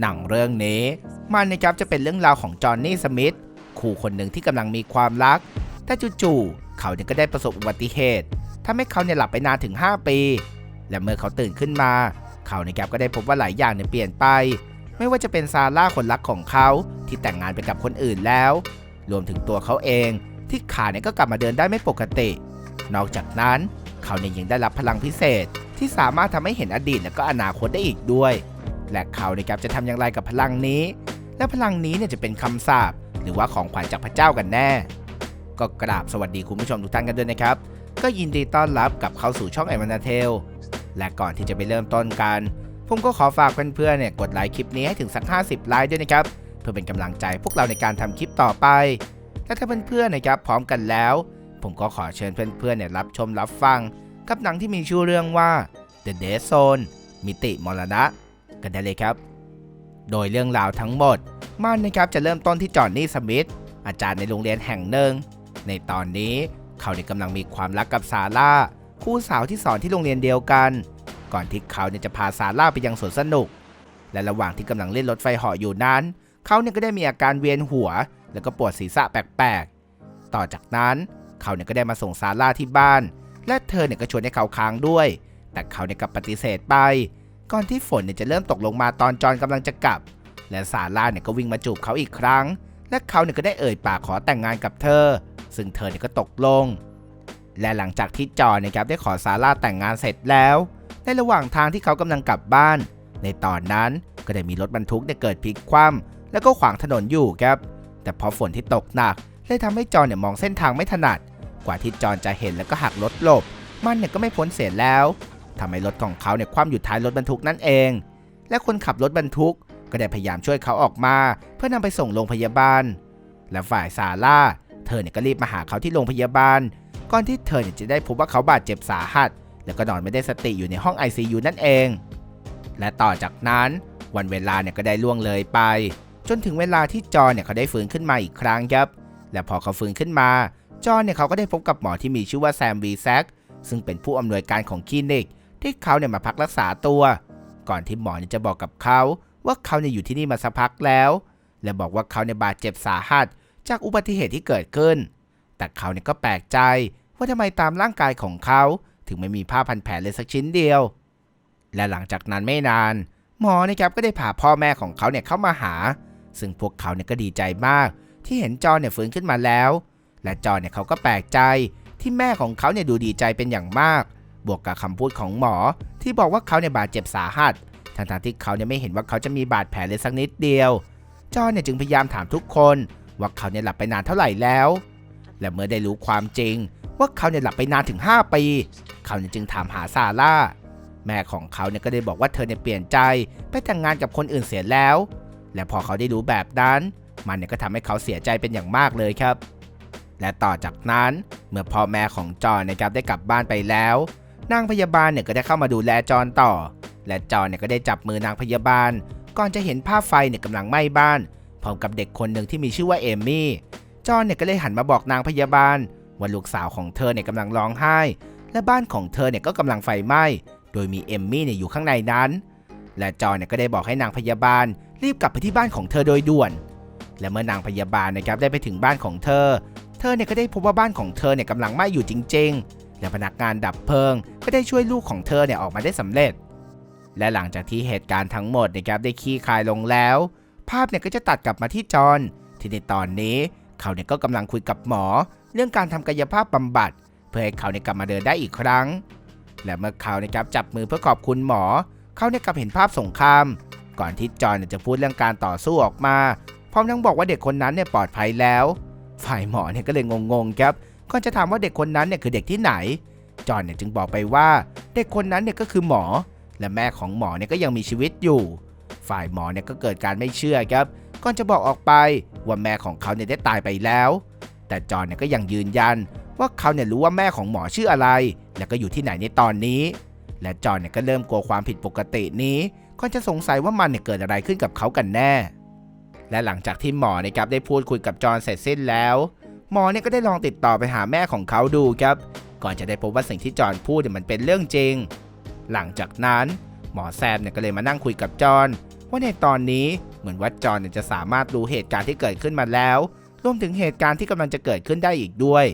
หนังเรื่องนี้ มันนะครับจะเป็นเรื่องราวของจอห์นนี่สมิธครูคนหนึ่งที่กำลังมีความรัก แต่จู่ๆเขาเนี่ยก็ได้ประสบอุบัติเหตุทำให้เขาเนี่ยหลับไปนานถึง 5 ปี และเมื่อเขาตื่นขึ้นมา เขานะครับก็ได้พบว่าหลายอย่างเนี่ยเปลี่ยนไป ไม่ว่าจะเป็นซาร่าคนรักของเขาที่แต่งงานไปกับคนอื่นแล้ว รวมถึงตัวเขาเองที่ขาเนี่ยก็กลับมาเดินได้ไม่ปกติ นอกจากนั้น เขาเนี่ยยังได้รับพลังพิเศษที่สามารถทำให้เห็นอดีตและก็อนาคตได้อีกด้วย และเขานะครับจะทำอย่างไรกับพลังนี้ และพลังนี้เนี่ยจะเป็นคำสาปหรือว่าของขวัญจากพระเจ้ากันแน่ ก็กราบสวัสดีคุณผู้ชมทุกท่านกันด้วยนะครับ ก็ยินดีต้อนรับกับเข้าสู่ช่องไอวันนาเทลและก่อนที่จะไปเริ่มต้นกัน ผมก็ขอฝากเพื่อนๆเนี่ยกดไลค์คลิปนี้ให้ถึงสัก 50 ไลค์ด้วยนะครับเพื่อเป็นกำลังใจพวกเราในการทำคลิปต่อไปและถ้าเพื่อนๆนะครับพร้อมกันแล้ว ผมก็ขอเชิญเพื่อนๆเนี่ยรับชมรับฟัง กับหนังที่มีชื่อเรื่องว่า The Dead Zone มิติมรณะ กันได้เลยครับ โดยเรื่องราวทั้งหมดมันนะครับจะเริ่มต้นที่จอห์นนี่สมิธอาจารย์ในโรงเรียนแห่งหนึ่ง ในตอนนี้เขาเนี่ยกำลังมีความรักกับซาร่าคู่สาวที่สอนที่โรงเรียนเดียวกัน ก่อนที่เขาเนี่ยจะพาซาร่าไปยังสวนสนุก และระหว่างที่กำลังเล่นรถไฟเหาะอยู่นั้น เขาเนี่ยก็ได้มีอาการเวียนหัว แล้วก็ปวดศีรษะแปลกๆ ต่อจากนั้นเขาเนี่ยก็ได้มาส่งซาร่าที่บ้าน และเธอเนี่ยก็ชวนให้เขาค้างด้วย แต่เขาเนี่ยกลับปฏิเสธไป ก่อนที่ฝนเนี่ยจะเริ่มตกลงมาตอนจอนกำลังจะกลับ และซาร่าเนี่ยก็วิ่งมาจูบเขาอีกครั้ง และเขาเนี่ยก็ได้เอ่ยปากขอแต่งงานกับเธอ ซึ่งเธอเนี่ยก็ตกลง และหลังจากที่จอนนะครับได้ขอซาร่าแต่งงานเสร็จแล้ว ในระหว่างทางที่เขากำลังกลับบ้าน ในตอนนั้นก็ได้มีรถบรรทุกเนี่ยเกิดพลิกคว่ำแล้วก็ขวางถนนอยู่ครับ แต่พอฝนที่ตกหนักเลยทำให้จอนเนี่ยมองเส้นทางไม่ถนัด กว่าที่จอนจะเห็นแล้วก็หักรถหลบ มันเนี่ยก็ไม่พ้นเสียแล้ว ทำให้รถของเขาเนี่ยคว่ำอยู่ท้ายรถบรรทุกนั่นเอง และคนขับรถบรรทุกก็ได้พยายามช่วยเขาออกมา เพื่อนำไปส่งโรงพยาบาล และฝ่ายซาร่า เธอเนี่ยก็รีบมาหาเขาที่โรงพยาบาล ก่อนที่เธอเนี่ยจะได้พบว่าเขาบาดเจ็บสาหัส แล้วก็นอนไม่ได้สติอยู่ในห้อง ICU นั่นเอง และต่อจากนั้นวันเวลาเนี่ยก็ได้ล่วงเลยไป จนถึงเวลาที่จอเนี่ยเขาได้ฟื้นขึ้นมาอีกครั้งครับ และพอเขาฟื้นขึ้นมา จอเนี่ยเขาก็ได้พบกับหมอที่มีชื่อว่าแซมวีแซกซึ่งเป็นผู้อำนวยการของคลินิก ที่เขาเนี่ยมาพักรักษาตัว ก่อนที่หมอเนี่ยจะบอกกับเขา ว่าเขาเนี่ยอยู่ที่นี่มาสักพักแล้ว และบอกว่าเขาเนี่ยบาดเจ็บสาหัส จากอุบัติเหตุที่เกิดขึ้น แต่เขาเนี่ยก็แปลกใจว่าทำไมตามร่างกายของเขาถึงไม่มีผ้าพันแผลเลยสักชิ้นเดียว และหลังจากนั้นไม่นาน หมอนะครับก็ได้พาพ่อแม่ของเขาเนี่ยเข้ามาหา ซึ่งพวกเขาเนี่ยก็ดีใจมาก ที่เห็นจอนเนี่ยฟื้นขึ้นมาแล้ว และจอนเนี่ยเขาก็แปลกใจที่แม่ของเขาเนี่ยดูดีใจเป็นอย่างมาก บวกกับคำพูดของหมอ ที่บอกว่าเขาเนี่ยบาดเจ็บสาหัสทั้งๆที่เขาเนี่ยไม่เห็นว่าเขาจะมีบาดแผลเลยสักนิดเดียว จอเนี่ยจึงพยายามถามทุกคน ว่าเขาเนี่ยหลับไปนานเท่าไหร่แล้ว และเมื่อได้รู้ความจริง ว่าเขาเนี่ยหลับไปนานถึง 5 ปี เขาเนี่ยจึงถามหาซาร่า แม่ของเขาเนี่ยก็ได้บอกว่าเธอเนี่ยเปลี่ยนใจไปแต่งงานกับคนอื่นเสียแล้ว และพอเขาได้รู้แบบนั้น มันเนี่ยก็ทำให้เขาเสียใจเป็นอย่างมากเลยครับ และต่อจากนั้นเมื่อพ่อแม่ของจอนะครับได้กลับบ้านไปแล้ว นางพยาบาลเนี่ยก็ได้เข้ามาดูแลจอห์นต่อ และจอห์นเนี่ยก็ได้จับมือนางพยาบาล ก่อนจะเห็นภาพไฟเนี่ยกำลังไหม้บ้านพร้อมกับเด็กคนหนึ่งที่มีชื่อว่าเอมมี่ จอห์นเนี่ยก็เลยหันมาบอกนางพยาบาลว่าลูกสาวของเธอเนี่ยกำลังร้องไห้ และบ้านของเธอเนี่ยก็กำลังไฟไหม้ โดยมีเอมมี่เนี่ยอยู่ข้างในนั้น และจอห์นเนี่ยก็ได้บอกให้นางพยาบาล รีบกลับไปที่บ้านของเธอโดยด่วน และเมื่อนางพยาบาลนะครับได้ไปถึงบ้านของเธอ เธอเนี่ยก็ได้พบว่าบ้านของเธอเนี่ยกำลังไหม้อยู่จริง ๆ และพนักงานดับเพลิง ก็ได้ช่วยลูกของเธอเนี่ยออกมาได้สำเร็จ และหลังจากที่เหตุการณ์ทั้งหมดนะครับได้คลี่คลายลงแล้ว ภาพเนี่ยก็จะตัดกลับมาที่จอห์นที่ในตอนนี้เขาเนี่ยก็กำลังคุยกับหมอ เรื่องการทำกายภาพบำบัด เพื่อให้เขาเนี่ยกลับมาเดินได้อีกครั้ง และเมื่อเขานะครับจับมือเพื่อขอบคุณหมอ เขาเนี่ยกลับเห็นภาพสงคราม ก่อนที่จอห์นเนี่ยจะพูดเรื่องการต่อสู้ออกมาพร้อมทั้งบอกว่าเด็กคนนั้นเนี่ยปลอดภัยแล้ว ฝ่ายหมอเนี่ยก็เลยงงๆครับ ก่อนจะถามว่าเด็กคนนั้นเนี่ยคือเด็กที่ไหน จอห์นเนี่ยจึงบอกไปว่า เด็กคนนั้นเนี่ยก็คือหมอ และแม่ของหมอเนี่ยก็ยังมีชีวิตอยู่ ฝ่ายหมอเนี่ยก็เกิดการไม่เชื่อครับก่อนจะบอกออกไปว่าแม่ของเขาเนี่ยได้ตายไปแล้ว แต่จอห์นเนี่ยก็ยังยืนยันว่าเขาเนี่ยรู้ว่าแม่ของหมอชื่ออะไร และก็อยู่ที่ไหนในตอนนี้ และจอห์นเนี่ยก็เริ่มกลัวความผิดปกตินี้ก่อนจะสงสัยว่ามันเนี่ยเกิดอะไรขึ้นกับเขากันแน่ และหลังจากที่หมอนะครับได้พูดคุยกับจอห์นเสร็จสิ้นแล้ว หมอเนี่ยก็ได้ลองติดต่อไปหาแม่ของเขาดูครับ ก่อนจะได้พบว่าสิ่งที่จอห์นพูดเนี่ยมันเป็นเรื่องจริง หลังจากนั้น หมอแซมเนี่ยก็เลยมานั่งคุยกับจอห์นว่าในตอนนี้เหมือนว่าจอห์นเนี่ยจะสามารถรู้เหตุการณ์ที่เกิดขึ้นมาแล้วรวมถึงเหตุการณ์ที่กำลังจะเกิดขึ้นได้อีกด้วย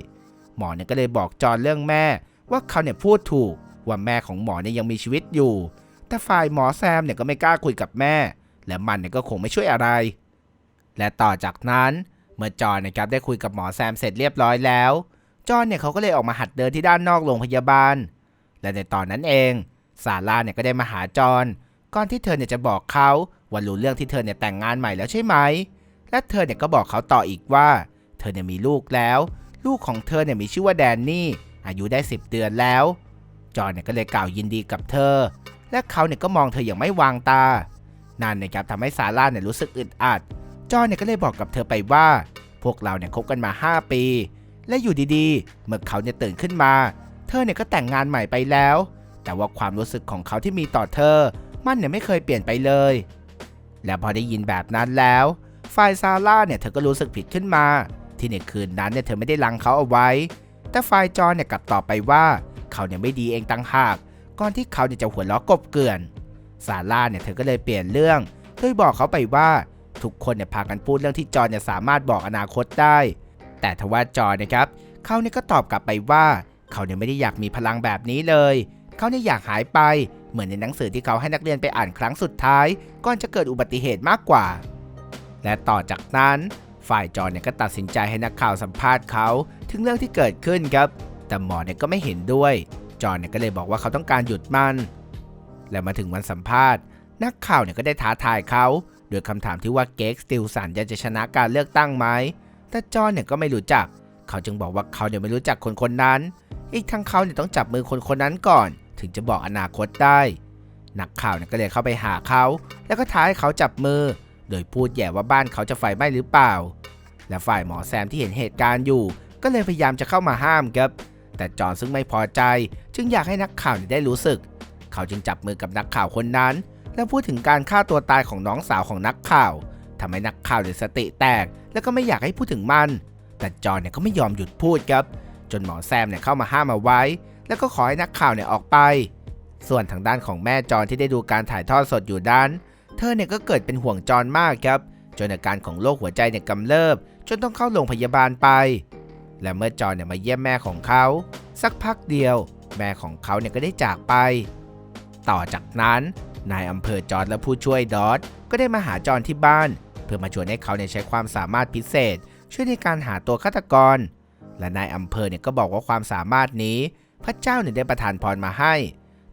หมอเนี่ยก็เลยบอกจอห์นเรื่องแม่ ว่าเขาเนี่ยพูดถูกว่าแม่ของหมอเนี่ยยังมีชีวิตอยู่ แต่ฝ่ายหมอแซมเนี่ยก็ไม่กล้าคุยกับแม่ และมันเนี่ยก็คงไม่ช่วยอะไร และต่อจากนั้น เมื่อจอนนะครับได้คุยกับหมอแซมเสร็จเรียบร้อยแล้ว จอนเนี่ยเขาก็เลยออกมาหัดเดินที่ด้านนอกโรงพยาบาล และในตอนนั้นเองซาร่าเนี่ยก็ได้มาหาจอนก่อนที่เธอเนี่ยจะบอกเขาว่ารู้เรื่องที่เธอเนี่ยแต่งงานใหม่แล้วใช่ไหม และเธอเนี่ยก็บอกเขาต่ออีกว่า เธอเนี่ยมีลูกแล้ว ลูกของเธอเนี่ยมีชื่อว่าแดนนี่ อายุได้ 10 เดือนแล้ว จอนเนี่ยก็เลยกล่าวยินดีกับเธอ และเขาเนี่ยก็มองเธออย่างไม่วางตา นั่นนะครับทำให้ซาร่าเนี่ยรู้สึกอึดอัด จอนเนี่ยก็เลยบอกกับเธอไปว่า พวกเราเนี่ยคบกันมา 5 ปี และอยู่ดีๆ เมื่อเขาเนี่ยตื่นขึ้นมา เธอเนี่ยก็แต่งงานใหม่ไปแล้ว แต่ว่าความรู้สึกของเขาที่มีต่อเธอ มันเนี่ยไม่เคยเปลี่ยนไปเลย และพอได้ยินแบบนั้นแล้วฝ่ายซาร่าเนี่ยเธอก็รู้สึกผิดขึ้นมา ที่ในคืนนั้นเนี่ยเธอไม่ได้ลังเขาเอาไว้ แต่ฝ่ายจอนเนี่ยกลับตอบไปว่า เขาเนี่ยไม่ดีเองตั้งหาก ก่อนที่เขาเนี่ยจะหัวเราะกบเกลื่อนซาร่าเนี่ยเธอก็เลยเปลี่ยนเรื่องโดยบอกเขาไปว่า ทุกคนเนี่ยพากันพูดเรื่องที่จอนเนี่ยสามารถบอกอนาคตได้ แต่ทว่าจอนนะครับเขาเนี่ยก็ตอบกลับไปว่า เขาเนี่ยไม่ได้อยากมีพลังแบบนี้เลย เขาเนี่ยอยากหายไปเหมือนในหนังสือที่เขาให้นักเรียนไปอ่านครั้งสุดท้าย ก่อนจะเกิดอุบัติเหตุมากกว่า และต่อจากนั้นฝ่ายจอนเนี่ยก็ตัดสินใจให้นักข่าวสัมภาษณ์เขาถึงเรื่องที่เกิดขึ้นครับ แต่หมอเนี่ยก็ไม่เห็นด้วย จอนเนี่ยก็เลยบอกว่าเขาต้องการหยุดมัน และมาถึงวันสัมภาษณ์ นักข่าวเนี่ยก็ได้ท้าทายเขา โดยคำถามที่ว่าเก๊กสติลสันจะชนะการเลือกตั้งไหม แต่จอห์นเนี่ยก็ไม่รู้จัก เขาจึงบอกว่าเขาเนี่ยไม่รู้จักคนคนนั้น อีกทั้งเขาเนี่ยต้องจับมือคนคนนั้นก่อน ถึงจะบอกอนาคตได้ นักข่าวเนี่ยก็เลยเข้าไปหาเขา แล้วก็ท้าให้เขาจับมือ โดยพูดแย่ว่าบ้านเขาจะไฟไหม้หรือเปล่า และฝ่ายหมอแซมที่เห็นเหตุการณ์อยู่ ก็เลยพยายามจะเข้ามาห้ามครับ แต่จอห์นซึ่งไม่พอใจ จึงอยากให้นักข่าวเนี่ยได้รู้สึก เขาจึงจับมือกับนักข่าวคนนั้น แล้วพูดถึงการฆ่าตัวตายของน้องสาวของนักข่าวทำให้นักข่าวเนี่ยสติแตก แล้วก็ไม่อยากให้พูดถึงมัน แต่จอนเนี่ยก็ไม่ยอมหยุดพูดครับ จนหมอแซมเนี่ยเข้ามาห้ามเอาไว้ แล้วก็ขอให้นักข่าวเนี่ยออกไป ส่วนทางด้านของแม่จอนที่ได้ดูการถ่ายทอดสดอยู่ด้าน เธอเนี่ยก็เกิดเป็นห่วงจอนมากครับ จนอาการของโรคหัวใจเนี่ยกำเริบ จนต้องเข้าโรงพยาบาลไป และเมื่อจอนเนี่ยมาเยี่ยมแม่ของเขา สักพักเดียว แม่ของเขาเนี่ยก็ได้จากไป ต่อจากนั้น นายอำเภอจอร์ดและผู้ช่วยดอทก็ได้มาหาจอห์นที่บ้าน เพื่อมาชวนให้เขาเนี่ยใช้ความสามารถพิเศษ ช่วยในการหาตัวฆาตกร และนายอำเภอเนี่ยก็บอกว่าความสามารถนี้ พระเจ้าเนี่ยได้ประทานพรมาให้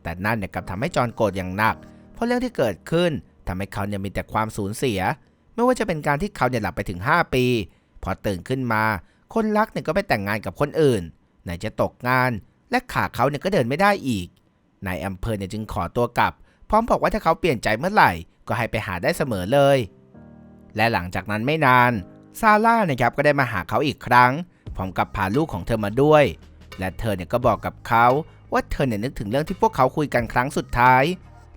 แต่นั่นเนี่ยกลับทำให้จอห์นโกรธอย่างหนัก เพราะเรื่องที่เกิดขึ้นทำให้เขาเนี่ยมีแต่ความสูญเสีย ไม่ว่าจะเป็นการที่เขาเนี่ยหลับไปถึง 5 ปี พอตื่นขึ้นมา คนรักเนี่ยก็ไปแต่งงานกับคนอื่น ไหนจะตกงาน และขาเขาเนี่ยก็เดินไม่ได้อีกนายอำเภอเนี่ยจึงขอตัวกลับ ร้อมบอกว่าถ้าเขาเปลี่ยนใจเมื่อไหร่ ก็ให้ไปหาได้เสมอเลย และหลังจากนั้นไม่นานซาร่านะครับก็ได้มาหาเขาอีกครั้ง พร้อมกับพาลูกของเธอมาด้วย และเธอเนี่ยก็บอกกับเขาว่าเธอเนี่ยนึกถึงเรื่องที่พวกเขาคุยกันครั้งสุดท้าย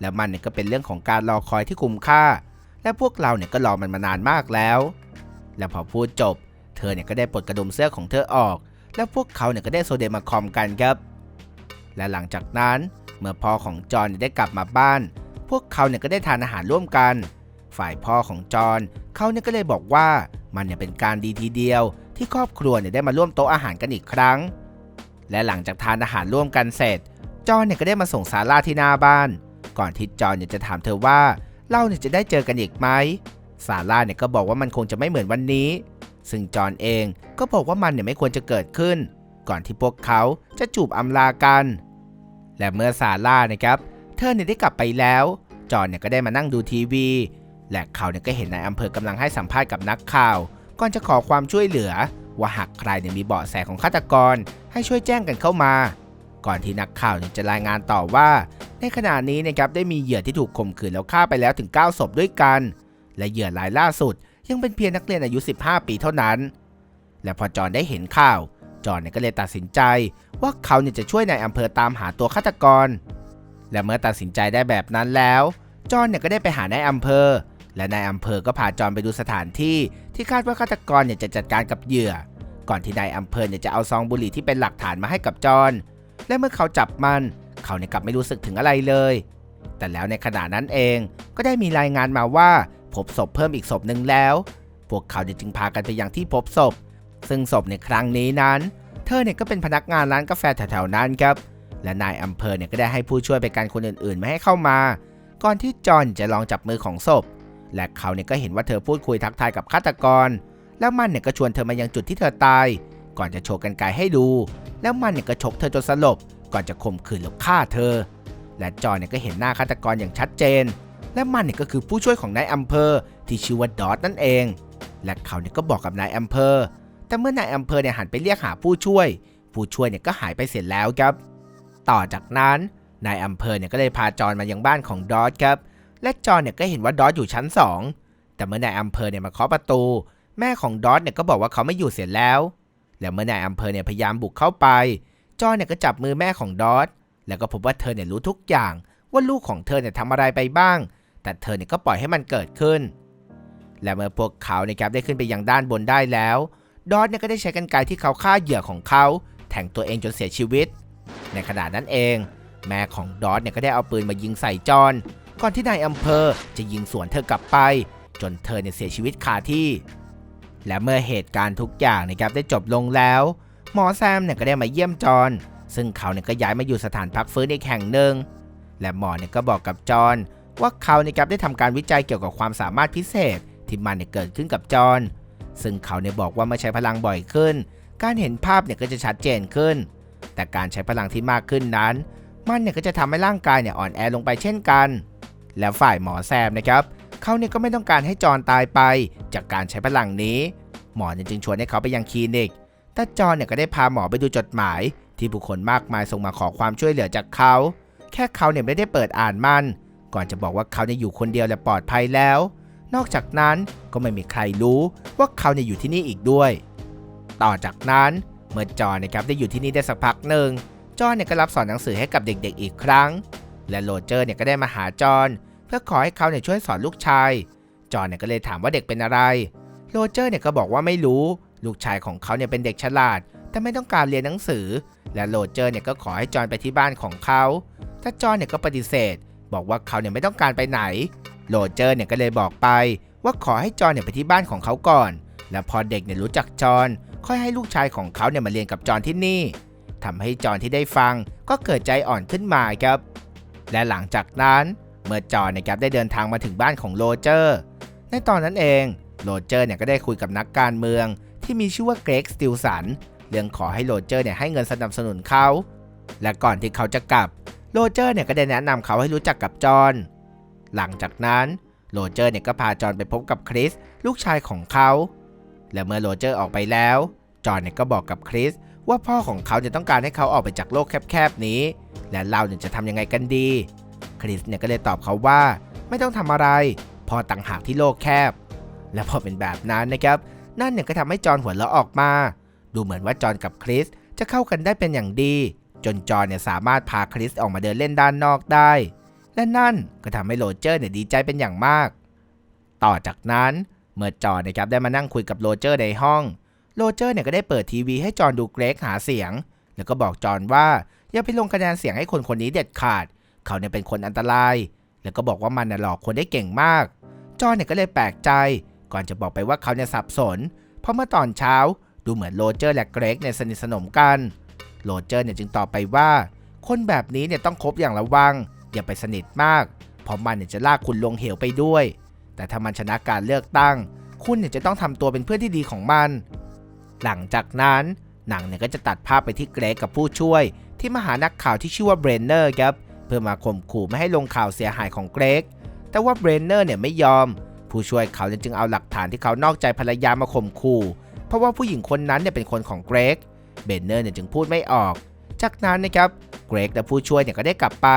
และมันเนี่ยก็เป็นเรื่องของการรอคอยที่คุ้มค่า และพวกเราเนี่ยก็รอมันมานานมากแล้ว และพอพูดจบ เธอเนี่ยก็ได้ปลดกระดุมเสื้อของเธอออก และพวกเขาเนี่ยก็ได้โซเดมาคอมกันครับ และหลังจากนั้น เมื่อพ่อของจอห์นได้กลับมาบ้าน พวกเขาเนี่ยก็ได้ทานอาหารร่วมกัน ฝ่ายพ่อของจอห์นเขาเนี่ยก็เลยบอกว่ามันเนี่ยเป็นการดีทีเดียว ที่ครอบครัวเนี่ยได้มาร่วมโต๊ะอาหารกันอีกครั้ง และหลังจากทานอาหารร่วมกันเสร็จ จอห์นเนี่ยก็ได้มาส่งซาร่าที่หน้าบ้าน ก่อนที่จอห์นเนี่ยจะถามเธอว่าเราเนี่ยจะได้เจอกันอีกไหมซาร่าเนี่ยก็บอกว่ามันคงจะไม่เหมือนวันนี้ ซึ่งจอห์นเองก็บอกว่ามันเนี่ยไม่ควรจะเกิดขึ้น ก่อนที่พวกเขาจะจูบอำลากัน และเมื่อซาร่านะครับเธอเนี่ยได้กลับไปแล้ว จอห์นเนี่ยก็ได้มานั่งดูทีวี และเขาเนี่ยก็เห็นนายอำเภอกำลังให้สัมภาษณ์กับนักข่าว ก่อนจะขอความช่วยเหลือ ว่าหากใครเนี่ยมีเบาะแสของฆาตกร ให้ช่วยแจ้งกันเข้ามา ก่อนที่นักข่าวเนี่ยจะรายงานต่อว่า ในขณะนี้นะครับได้มีเหยื่อที่ถูกข่มขืนแล้วฆ่าไปแล้วถึง 9 ศพด้วยกัน และเหยื่อรายล่าสุด ยังเป็นเพียงนักเรียนอายุ 15 ปีเท่านั้น และพอจอห์นได้เห็นข่าว จอนเนี่ยก็เลยตัดสินใจว่าเขาเนี่ยจะช่วยนายอำเภอตามหาตัวฆาตกร และเมื่อตัดสินใจได้แบบนั้นแล้ว จอนเนี่ยก็ได้ไปหานายอำเภอ และนายอำเภอก็พาจอนไปดูสถานที่ที่คาดว่าฆาตกรเนี่ยจะจัดการกับเหยื่อ ก่อนที่นายอำเภอเนี่ยจะเอาซองบุหรี่ที่เป็นหลักฐานมาให้กับจอน และเมื่อเขาจับมัน เขาเนี่ยกลับไม่รู้สึกถึงอะไรเลย แต่แล้วในขณะนั้นเองก็ได้มีรายงานมาว่าพบศพเพิ่มอีกศพหนึ่งแล้ว พวกเขาเนี่ยจึงพากันไปยังที่พบศพ ซึ่งศพในครั้งนี้นั้น เธอเนี่ยก็เป็นพนักงานร้านกาแฟแถวๆนั้นครับ และนายอำเภอเนี่ยก็ได้ให้ผู้ช่วยไปกันคนอื่นๆ ไม่ให้เข้ามา ก่อนที่จอห์นจะลองจับมือของศพ และเขาเนี่ยก็เห็นว่าเธอพูดคุยทักทายกับฆาตกร แล้วมันเนี่ยก็ชวนเธอมายังจุดที่เธอตาย ก่อนจะโชว์กันไกให้ดู แล้วมันเนี่ยก็ชกเธอจนสลบ ก่อนจะข่มขืนแล้วฆ่าเธอ และจอห์นเนี่ยก็เห็นหน้าฆาตกรอย่างชัดเจน และมันเนี่ยก็คือผู้ช่วยของนายอำเภอที่ชื่อว่าดอทนั่นเองและเขาเนี่ยก็บอกกับนายอำเภอ แต่เมื่อนายอำเภอเนี่ยหันไปเรียกหาผู้ช่วย ผู้ช่วยเนี่ยก็หายไปเสร็จแล้วครับ ต่อจากนั้นนายอำเภอเนี่ยก็เลยพาจอห์นมายังบ้านของดอทครับ และจอห์นเนี่ยก็เห็นว่าดอทอยู่ชั้น 2 แต่เมื่อนายอำเภอเนี่ยมาเคาะประตู แม่ของดอทเนี่ยก็บอกว่าเขาไม่อยู่เสียแล้ว แล้วเมื่อนายอำเภอเนี่ยพยายามบุกเข้าไป จอห์นเนี่ยก็จับมือแม่ของดอทแล้วก็พบว่าเธอเนี่ยรู้ทุกอย่าง ว่าลูกของเธอเนี่ยทำอะไรไปบ้าง แต่เธอเนี่ยก็ปล่อยให้มันเกิดขึ้น และเมื่อพวกเขาเนี่ยครับได้ขึ้นไปยังด้านบนได้แล้ว ดอทเนี่ยก็ได้ใช้กรรไกรที่เขาฆ่าเหยื่อของเขา แทงตัวเองจนเสียชีวิต ในขณะนั้นเอง แม่ของดอทเนี่ยก็ได้เอาปืนมายิงใส่จอนก่อนที่นายอำเภอจะยิงสวนเธอกลับไป จนเธอเนี่ยเสียชีวิตคาที่ และเมื่อเหตุการณ์ทุกอย่างนะครับได้จบลงแล้ว หมอแซมเนี่ยก็ได้มาเยี่ยมจอนซึ่งเขาเนี่ยก็ย้ายมาอยู่สถานพักฟื้นอีกแห่งหนึ่ง และหมอเนี่ยก็บอกกับจอนว่าเขาเนี่ยครับได้ทำการวิจัยเกี่ยวกับความสามารถพิเศษที่มันเนี่ยเกิดขึ้นกับจอน ซึ่งเขาเนี่ยบอกว่าเมื่อใช้พลังบ่อยขึ้น การเห็นภาพเนี่ยก็จะชัดเจนขึ้น แต่การใช้พลังที่มากขึ้นนั้น มันเนี่ยก็จะทำให้ร่างกายเนี่ยอ่อนแอลงไปเช่นกัน และฝ่ายหมอแซมนะครับเขาเนี่ยก็ไม่ต้องการให้จอนตายไป จากการใช้พลังนี้ หมอเนี่ยจึงชวนให้เขาไปยังคลินิก แต่จอนเนี่ยก็ได้พาหมอไปดูจดหมาย ที่ผู้คนมากมายส่งมาขอความช่วยเหลือจากเขา แค่เขาเนี่ยไม่ได้เปิดอ่านมัน ก่อนจะบอกว่าเขาเนี่ยอยู่คนเดียวและปลอดภัยแล้ว นอกจากนั้นก็ไม่มีใครรู้ว่าเขาเนี่ยอยู่ที่นี่อีกด้วย ต่อจากนั้นเมื่อจอนนะครับได้อยู่ที่นี่ได้สักพักหนึ่ง จอนเนี่ยก็รับสอนหนังสือให้กับเด็กๆอีกครั้ง และโรเจอร์เนี่ยก็ได้มาหาจอนเพื่อขอให้เขาเนี่ยช่วยสอนลูกชาย จอนเนี่ยก็เลยถามว่าเด็กเป็นอะไร โรเจอร์เนี่ยก็บอกว่าไม่รู้ ลูกชายของเขาเนี่ยเป็นเด็กฉลาด แต่ไม่ต้องการเรียนหนังสือ และโรเจอร์เนี่ยก็ขอให้จอนไปที่บ้านของเขา แต่จอนเนี่ยก็ปฏิเสธ บอกว่าเขาเนี่ยไม่ต้องการไปไหน โรเจอร์เนี่ยก็เลยบอกไปว่าขอให้จอนเนี่ยไปที่บ้านของเขาก่อน และพอเด็กเนี่ยรู้จักจอนค่อยให้ลูกชายของเขาเนี่ยมาเรียนกับจอนที่นี่ทำให้จอนที่ได้ฟังก็เกิดใจอ่อนขึ้นมาครับ และหลังจากนั้นเมื่อจอนนะครับได้เดินทางมาถึงบ้านของโรเจอร์ ในตอนนั้นเองโรเจอร์เนี่ยก็ได้คุยกับนักการเมือง ที่มีชื่อว่าเกรกสติลสันเรื่องขอให้โรเจอร์เนี่ยให้เงินสนับสนุนเขา และก่อนที่เขาจะกลับ โรเจอร์เนี่ยก็ได้แนะนำเขาให้รู้จักกับจอห์นหลังจากนั้นโรเจอร์เนี่ยก็พาจอห์นไปพบกับคริสลูกชายของเขา และเมื่อโรเจอร์ออกไปแล้ว จอห์นเนี่ยก็บอกกับคริสว่าพ่อของเขาจะต้องการให้เขาออกไปจากโลกแคบๆนี้ และเราเนี่ยจะทำยังไงกันดี คริสเนี่ยก็เลยตอบเขาว่า ไม่ต้องทำอะไรพ่อต่างหากที่โลกแคบ และพอเป็นแบบนั้นนะครับ นั่นเนี่ยก็ทำให้จอห์นหัวเราะออกมา ดูเหมือนว่าจอห์นกับคริสจะเข้ากันได้เป็นอย่างดี จนจอห์เนี่ยสามารถพาคริสออกมาเดินเล่นด้านนอกได้ และนั่นก็ทำให้โรเจอร์เนี่ยดีใจเป็นอย่างมาก ต่อจากนั้นเมื่อจอห์นะครับได้มานั่งคุยกับโรเจอร์ในห้อง โรเจอร์เนี่ยก็ได้เปิดทีวีให้จอห์นดูเกรกหาเสียง แล้วก็บอกจอห์นว่าอย่าไปลงคะแนนเสียงให้คนคนนี้เด็ดขาด เขาเนี่ยเป็นคนอันตราย แล้วก็บอกว่ามันน่ะหลอกคนได้เก่งมาก จอห์นเนี่ยก็เลยแปลกใจ ก่อนจะบอกไปว่าเขาเนี่ยสับสน เพราะเมื่อตอนเช้าดูเหมือนโรเจอร์และเกรกเนี่ยสนิทสนมกัน โรเจอร์เนี่ยจึงตอบไปว่า คนแบบนี้เนี่ยต้องคบอย่างระวังอย่าไปสนิทมาก เพราะมันเนี่ยจะลากคุณลงเหวไปด้วย แต่ถ้ามันชนะการเลือกตั้ง คุณเนี่ยจะต้องทำตัวเป็นเพื่อนที่ดีของมัน หลังจากนั้นหนังเนี่ยก็จะตัดภาพไปที่เกรกกับผู้ช่วย ที่มาหานักข่าวที่ชื่อว่าเบรนเนอร์ครับเพื่อมาข่มขู่ไม่ให้ลงข่าวเสียหายของเกรก แต่ว่าเบรนเนอร์เนี่ยไม่ยอม ผู้ช่วยเขาเนี่ยจึงเอาหลักฐานที่เขานอกใจภรรยามาข่มขู่ เพราะว่าผู้หญิงคนนั้นเนี่ยเป็นคนของเกรก เบนเนอร์เนี่ยจึงพูดไม่ออก จากนั้นนะครับเกรกและผู้ช่วยเนี่ยก็ได้กลับไป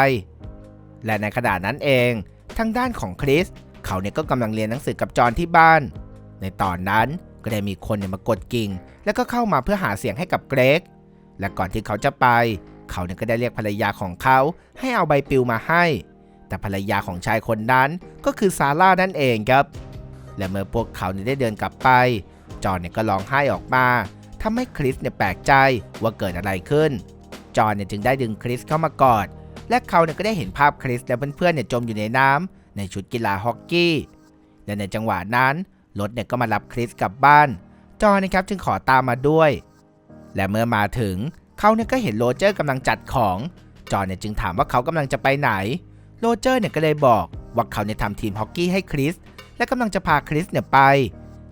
และในขณะนั้นเองทางด้านของคริสเขาเนี่ยก็กำลังเรียนหนังสือกับจอห์นที่บ้าน ในตอนนั้นก็ได้มีคนเนี่ยมากดกิ่ง แล้วก็เข้ามาเพื่อหาเสียงให้กับเกรก และก่อนที่เขาจะไป เขาเนี่ยก็ได้เรียกภรรยาของเขา ให้เอาใบปลิวมาให้ แต่ภรรยาของชายคนนั้นก็คือซาร่านั่นเองครับ และเมื่อพวกเขาเนี่ยได้เดินกลับไป จอห์นเนี่ยก็ร้องไห้ออกมา ทำให้คริสเนี่ยแปลกใจว่าเกิดอะไรขึ้น จอห์นเนี่ยจึงได้ดึงคริสเข้ามากอด และเขาเนี่ยก็ได้เห็นภาพคริสและเพื่อนๆเนี่ยจมอยู่ในน้ำในชุดกีฬาฮอกกี้และในจังหวะนั้นรถเนี่ยก็มารับคริสกลับบ้าน จอห์นนะครับจึงขอตามมาด้วย และเมื่อมาถึงเขาเนี่ยก็เห็นโรเจอร์กำลังจัดของ จอห์นเนี่ยจึงถามว่าเขากำลังจะไปไหน โรเจอร์เนี่ยก็เลยบอกว่าเขาเนี่ยทำทีมฮอกกี้ให้คริสและกำลังจะพาคริสเนี่ยไป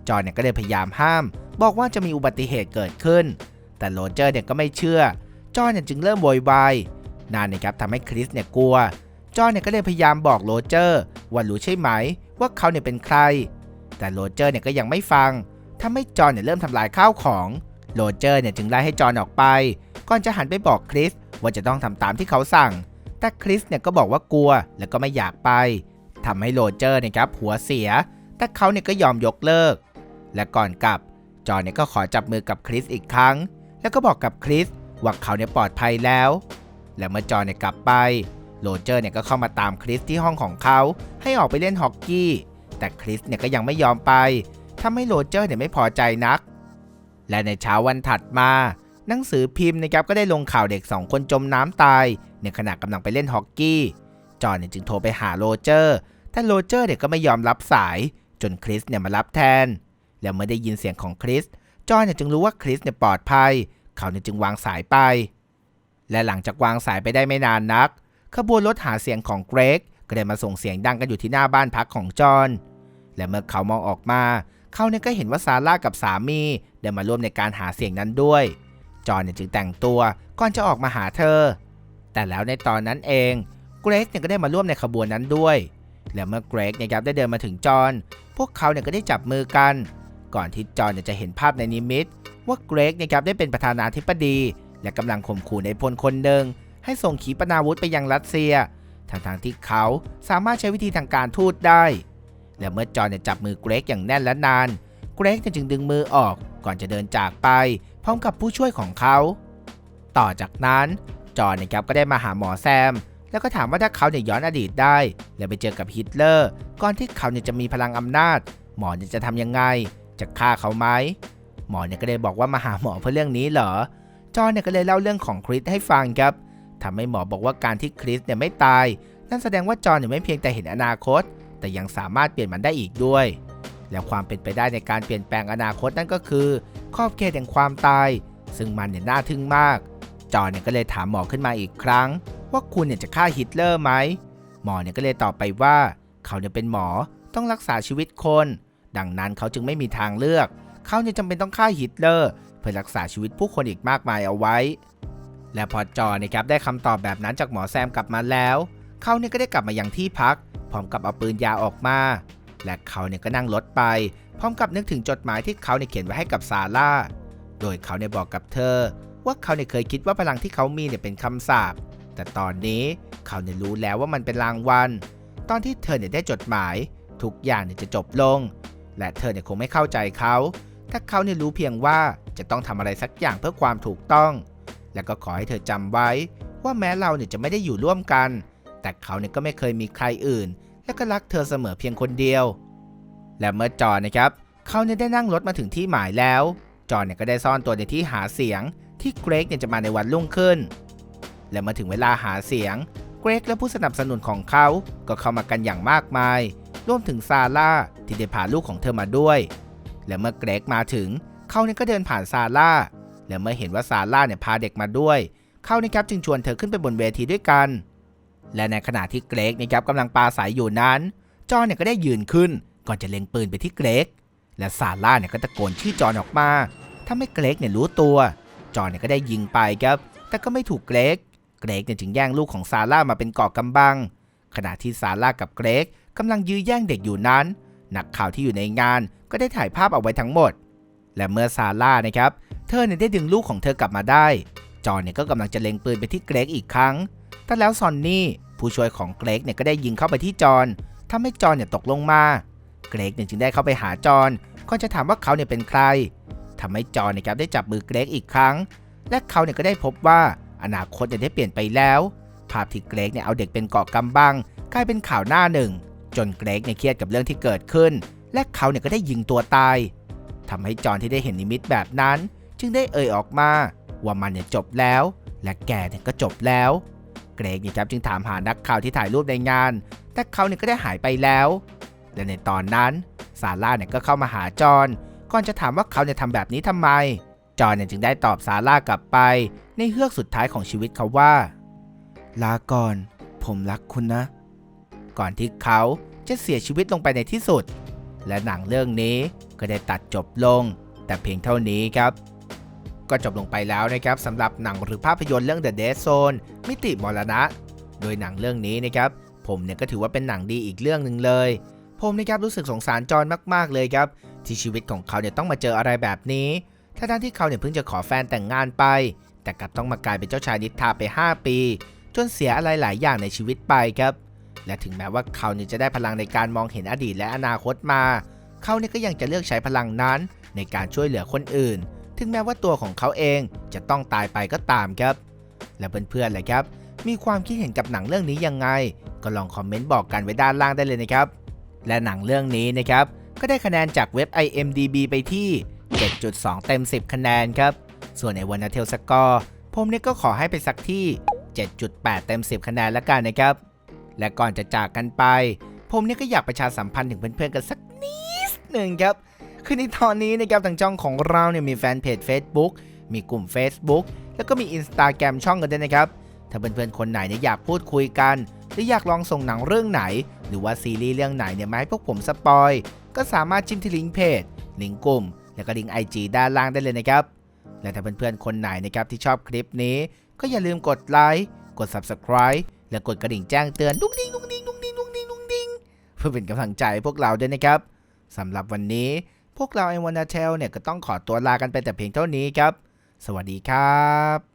จอห์นเนี่ยก็เลยพยายามห้าม บอกว่าจะมีอุบัติเหตุเกิดขึ้น แต่โรเจอร์เนี่ยก็ไม่เชื่อ จอห์นเนี่ยจึงเริ่มโวยวายนานนะครับทำให้คริสเนี่ยกลัว จอห์นเนี่ยก็เลยพยายามบอกโรเจอร์ว่ารู้ใช่ไหม ว่าเขาเนี่ยเป็นใคร แต่โรเจอร์เนี่ยก็ยังไม่ฟังทำให้จอห์นเนี่ยเริ่มทำลายข้าวของ โรเจอร์เนี่ยจึงไล่ให้จอห์นออกไป ก่อนจะหันไปบอกคริสว่าจะต้องทำตามที่เขาสั่ง แต่คริสเนี่ยก็บอกว่ากลัวแล้วก็ไม่อยากไปทำให้โรเจอร์เนี่ยครับหัวเสีย แต่เขาเนี่ยก็ยอมยกเลิก และก่อนกลับ จอห์นเนี่ยก็ขอจับมือกับคริสอีกครั้ง แล้วก็บอกกับคริสว่าเขาเนี่ยปลอดภัยแล้ว และเมื่อจอห์นเนี่ยกลับไปโรเจอร์เนี่ยก็เข้ามาตามคริสที่ห้องของเขาให้ออกไปเล่นฮอกกี้ แต่คริสเนี่ยก็ยังไม่ยอมไปทำให้โรเจอร์เนี่ยไม่พอใจนัก และในเช้าวันถัดมา หนังสือพิมพ์นะครับก็ได้ลงข่าวเด็กสองคนจมน้ำตาย ในขณะกำลังไปเล่นฮอกกี้ จอห์นเนี่ยจึงโทรไปหาโรเจอร์ แต่โรเจอร์เนี่ยก็ไม่ยอมรับสาย จนคริสเนี่ยมารับแทน แล้วเมื่อได้ยินเสียงของคริส จอห์นเนี่ยจึงรู้ว่าคริสเนี่ยปลอดภัย เขาเนี่ยจึงวางสายไป และหลังจากวางสายไปได้ไม่นานนัก ขบวนรถหาเสียงของเกรกก็ได้มาส่งเสียงดังกันอยู่ที่หน้าบ้านพักของจอห์นและเมื่อเขามองออกมา เขาเนี่ยก็เห็นว่าซาร่ากับสามีได้มาร่วมในการหาเสียงนั้นด้วย จอห์นเนี่ยจึงแต่งตัวก่อนจะออกมาหาเธอ แต่แล้วในตอนนั้นเองเกรกเนี่ยก็ได้มาร่วมในขบวนนั้นด้วย และเมื่อเกรกเนี่ยครับได้เดินมาถึงจอห์นพวกเขาเนี่ยก็ได้จับมือกัน ก่อนที่จอห์นจะเห็นภาพในนิมิต ว่าเกรกเนี่ยครับได้เป็นประธานาธิบดี และกำลังข่มขู่ในพลคนหนึ่งให้ส่งขีปนาวุธไปยังรัสเซียทั้งที่เขาสามารถใช้วิธีทางการทูตได้ และเมื่อจอห์นจับมือเกรกอย่างแน่นและนาน เกรกจึงดึงมือออกก่อนจะเดินจากไป พร้อมกับผู้ช่วยของเขา ต่อจากนั้นจอห์นเนี่ยครับก็ได้มาหาหมอแซม แล้วก็ถามว่าถ้าเขาเนี่ยย้อนอดีตได้ แล้วไปเจอกับฮิตเลอร์ ก่อนที่เขาเนี่ยจะมีพลังอำนาจ หมอจะทำยังไง จะฆ่าเขาไหมหมอเนี่ยก็เลยบอกว่ามาหาหมอเพื่อเรื่องนี้เหรอ จอเนี่ยก็เลยเล่าเรื่องของคริสให้ฟังครับทำให้หมอบอกว่าการที่คริสเนี่ยไม่ตาย นั่นแสดงว่าจอเนี่ยไม่เพียงแต่เห็นอนาคต แต่ยังสามารถเปลี่ยนมันได้อีกด้วย และความเป็นไปได้ในการเปลี่ยนแปลงอนาคตนั่นก็คือ ขอบเขตแห่งความตาย ซึ่งมันเนี่ยน่าทึ่งมาก จอเนี่ยก็เลยถามหมอขึ้นมาอีกครั้ง ว่าคุณเนี่ยจะฆ่าฮิตเลอร์ไหมหมอเนี่ยก็เลยตอบไปว่า เขาเนี่ยเป็นหมอต้องรักษาชีวิตคน ดังนั้นเขาจึงไม่มีทางเลือก เขาเนี่ยจำเป็นต้องฆ่าฮิตเลอร์ เพื่อรักษาชีวิตผู้คนอีกมากมายเอาไว้ และพอจอนะครับได้คำตอบแบบนั้นจากหมอแซมกลับมาแล้ว เขาเนี่ยก็ได้กลับมายังที่พัก พร้อมกับเอาปืนยาออกมา และเขาเนี่ยก็นั่งรถไป พร้อมกับนึกถึงจดหมายที่เขาเนี่ยเขียนไว้ให้กับซาร่า โดยเขาเนี่ยบอกกับเธอ ว่าเขาเนี่ยเคยคิดว่าพลังที่เขามีเนี่ยเป็นคำสาปแต่ตอนนี้เขาเนี่ยรู้แล้วว่ามันเป็นรางวัล ตอนที่เธอเนี่ยได้จดหมาย ทุกอย่างเนี่ยจะจบลง และเธอเนี่ยคงไม่เข้าใจเขา ถ้าเขาเนี่ยรู้เพียงว่าจะต้องทำอะไรสักอย่างเพื่อความถูกต้อง และก็ขอให้เธอจำไว้ ว่าแม้เราเนี่ยจะไม่ได้อยู่ร่วมกัน แต่เขาเนี่ยก็ไม่เคยมีใครอื่น และก็รักเธอเสมอเพียงคนเดียว และเมื่อจอนนะครับเขาเนี่ยได้นั่งรถมาถึงที่หมายแล้ว จอนเนี่ยก็ได้ซ่อนตัวในที่หาเสียง ที่เกรกเนี่ยจะมาในวันรุ่งขึ้น และมาถึงเวลาหาเสียงเกรกและผู้สนับสนุนของเขาก็เข้ามากันอย่างมากมาย รวมถึงซาร่าที่ได้พาลูกของเธอมาด้วย และเมื่อเกรกมาถึง เขาเนี่ยก็เดินผ่านซาร่าและเมื่อเห็นว่าซาร่าเนี่ยพาเด็กมาด้วย เขานะครับจึงชวนเธอขึ้นไปบนเวทีด้วยกัน และในขณะที่เกรกนะครับกำลังปาสายอยู่นั้น จอนเนี่ยก็ได้ยืนขึ้น ก่อนจะเล็งปืนไปที่เกรก และซาร่าเนี่ยก็ตะโกนชื่อจอนออกมาทำให้เกรกเนี่ยรู้ตัว จอนเนี่ยก็ได้ยิงไปครับ แต่ก็ไม่ถูกเกรก เกรกเนี่ยจึงแย่งลูกของซาร่ามาเป็นเกาะกำบัง ขณะที่ซาร่ากับเกรก กำลังยื้อแย่งเด็กอยู่นั้น นักข่าวที่อยู่ในงานก็ได้ถ่ายภาพเอาไว้ทั้งหมด และเมื่อซาร่านะครับ เธอเนี่ยได้ดึงลูกของเธอกลับมาได้ จอนเนี่ยก็กำลังจะเล็งปืนไปที่เกรกอีกครั้ง แต่แล้วซอนนี่ผู้ช่วยของเกรกเนี่ยก็ได้ยิงเข้าไปที่จอนทำให้จอนเนี่ยตกลงมา เกรกเนี่ยจึงได้เข้าไปหาจอนก่อนจะถามว่าเขาเนี่ยเป็นใครทำให้จอนนะครับได้จับมือเกรกอีกครั้ง และเขาเนี่ยก็ได้พบว่าอนาคตเนี่ยได้เปลี่ยนไปแล้ว ภาพที่เกรกเนี่ยเอาเด็กเป็นเกาะกำบังกลายเป็นข่าวหน้าหนึ่ง จนเกรกเนี่ยเครียดกับเรื่องที่เกิดขึ้น และเขาเนี่ยก็ได้ยิงตัวตายทำให้จอห์นที่ได้เห็นนิมิตแบบนั้น จึงได้เอ่ยออกมาว่ามันเนี่ยจบแล้ว และแกเนี่ยก็จบแล้ว เกรกเนี่ยครับจึงถามหานักข่าวที่ถ่ายรูปในงาน แต่เขาเนี่ยก็ได้หายไปแล้วและในตอนนั้นซาร่าเนี่ยก็เข้ามาหาจอห์นก่อนจะถามว่าเขาเนี่ยทำแบบนี้ทำไม จอห์นเนี่ยจึงได้ตอบซาร่ากลับไป ในเฮือกสุดท้ายของชีวิตเขาว่า ลาก่อน ผมรักคุณนะ ก่อนที่เขาจะเสียชีวิตลงไปในที่สุด และหนังเรื่องนี้ก็ได้ตัดจบลง แต่เพียงเท่านี้ครับ ก็จบลงไปแล้วนะครับสำหรับหนังหรือภาพยนตร์เรื่อง The Dead Zone มิติมรณะ โดยหนังเรื่องนี้นะครับผมเนี่ยก็ถือว่าเป็นหนังดีอีกเรื่องหนึ่งเลย ผมนะครับรู้สึกสงสารจอห์นมากๆเลยครับ ที่ชีวิตของเขาเนี่ยต้องมาเจออะไรแบบนี้ทั้งที่เขาเนี่ยเพิ่งจะขอแฟนแต่งงานไป แต่กลับต้องมากลายเป็นเจ้าชายนิทราไป 5 ปี จนเสียอะไรหลายอย่างในชีวิตไปครับ และถึงแม้ว่าเขาเนี่ยจะได้พลังในการมองเห็นอดีตและอนาคตมา เขาเนี่ยก็ยังจะเลือกใช้พลังนั้น ในการช่วยเหลือคนอื่น ถึงแม้ว่าตัวของเขาเองจะต้องตายไปก็ตามครับ และเพื่อนๆเลยครับ มีความคิดเห็นกับหนังเรื่องนี้ยังไง ก็ลองคอมเมนต์บอกกันไว้ด้านล่างได้เลยนะครับ และหนังเรื่องนี้นะครับ ก็ได้คะแนนจากเว็บ IMDB ไปที่ 7.2 เต็ม 10 คะแนนครับ ส่วนในวันนาเทลสกอร์ผมเนี่ยก็ขอให้ไปสักที่ 7.8 เต็ม 10 คะแนนล้วกันนะครับ และก่อนจะจากกันไป ผมเนี่ยก็อยากประชาสัมพันธ์ถึงเพื่อนๆกันสักนิดหนึ่งครับ คือในตอนนี้นะครับทางช่องของเราเนี่ยมีแฟนเพจ Facebook มีกลุ่ม Facebook แล้วก็มี Instagram ช่องกันด้วยนะครับ ถ้าเพื่อนๆคนไหนเนี่ยอยากพูดคุยกัน หรืออยากลองส่งหนังเรื่องไหน หรือว่าซีรีส์เรื่องไหนเนี่ยมาให้พวกผมสปอย ก็สามารถจิ้มที่ลิงก์เพจ ลิงก์กลุ่ม แล้วก็ลิงก์ IG ด้านล่างได้เลยนะครับ และถ้าเพื่อนๆคนไหนนะครับที่ชอบคลิปนี้ ก็อย่าลืมกดไลค์ กด Subscribe และกดกระดิ่งแจ้งเตือนดุ้งดิ้งดุ้งดิ้งดุ้งดิ้งดุ้งดิ้งดุ้งดิ้งเพื่อเป็นกำลังใจพวกเราด้วยนะครับสำหรับวันนี้พวกเราไอวานาเทลเนี่ยก็ต้องขอตัวลากันไปแต่เพียงเท่านี้ครับ สวัสดีครับ